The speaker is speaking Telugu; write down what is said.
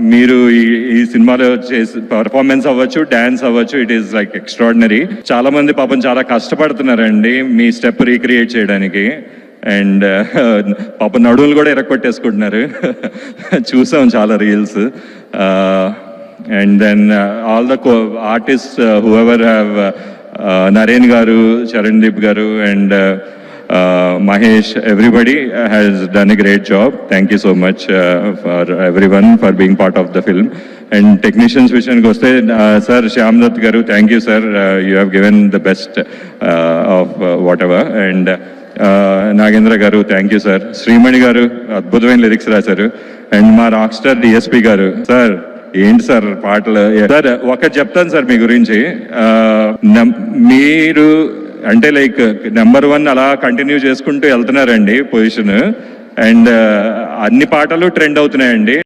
మీరు ఈ ఈ సినిమాలో చేసి పర్ఫార్మెన్స్ అవ్వచ్చు డాన్స్ అవ్వచ్చు ఇట్ ఈస్ లైక్ ఎక్స్ట్రాడినరీ చాలా మంది పాపం చాలా కష్టపడుతున్నారండి మీ స్టెప్ రీక్రియేట్ చేయడానికి. అండ్ uh, పాప నడువులు కూడా ఎరక్కొట్టేసుకుంటున్నారు చూసాం చాలా reels and then all the artist whoever have Naren garu Charan Deep garu and Mahesh everybody has done a great job thank you so much for everyone for being part of the film and technicians విషయానికి వస్తే sir Shyam Dutt garu thank you sir you have given the best of whatever and Nagendra garu thank you sir Shreemani గారు అద్భుతమైన లిరిక్స్ రాశారు అండ్ మా rock star DSP garu sir ఏంటి సార్ పాటలు? సార్ ఒకటి చెప్తాను సార్ మీ గురించి. ఆ, మీరు అంటే లైక్ నెంబర్ వన్ అలా కంటిన్యూ చేసుకుంటూ వెళ్తున్నారండి పొజిషన్ అండ్ uh, అన్ని పాటలు ట్రెండ్ అవుతున్నాయండి.